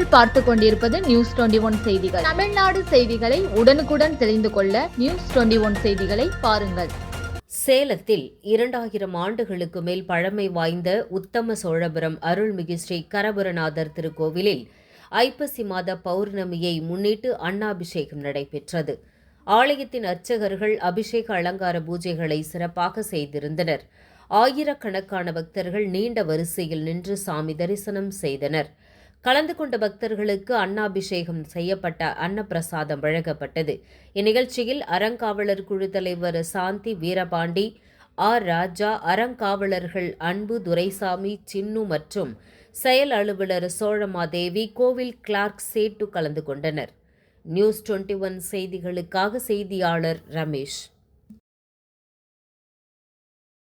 நீங்கள் பார்த்து கொண்டிருப்பது நியூஸ் டுவெண்டி ஒன் செய்திகள். தமிழ்நாடு செய்திகளை உடனுக்குடன் தெரிந்து கொள்ள நியூஸ் டுவெண்டி ஒன் செய்திகளை பாருங்கள். சேலத்தில் இரண்டாயிரம் ஆண்டுகளுக்கு மேல் பழமை வாய்ந்த உத்தம சோழபுரம் அருள்மிகு ஸ்ரீ கரபுரநாதர் திருக்கோவிலில் ஐப்பசி மாத பௌர்ணமியை முன்னிட்டு அன்னாபிஷேகம் நடைபெற்றது. ஆலயத்தின் அர்ச்சகர்கள் அபிஷேக அலங்கார பூஜைகளை சிறப்பாக செய்திருந்தனர். ஆயிரக்கணக்கான பக்தர்கள் நீண்ட வரிசையில் நின்று சாமி தரிசனம் செய்தனர். கலந்து கொண்ட பக்தர்களுக்கு அன்னாபிஷேகம் செய்யப்பட்ட அன்னப்பிரசாதம் வழங்கப்பட்டது. இந்நிகழ்ச்சியில் அறங்காவலர் குழு தலைவர் சாந்தி வீரபாண்டி ஆர். ராஜா அறங்காவலர்கள் அன்பு துரைசாமி சின்னு மற்றும் செயல் அலுவலர் சோழமாதேவி கோவில் கிளார்க் சேட்டு கலந்து கொண்டனர். நியூஸ் டுவெண்ட்டி ஒன் செய்திகளுக்காக செய்தியாளர் ரமேஷ்.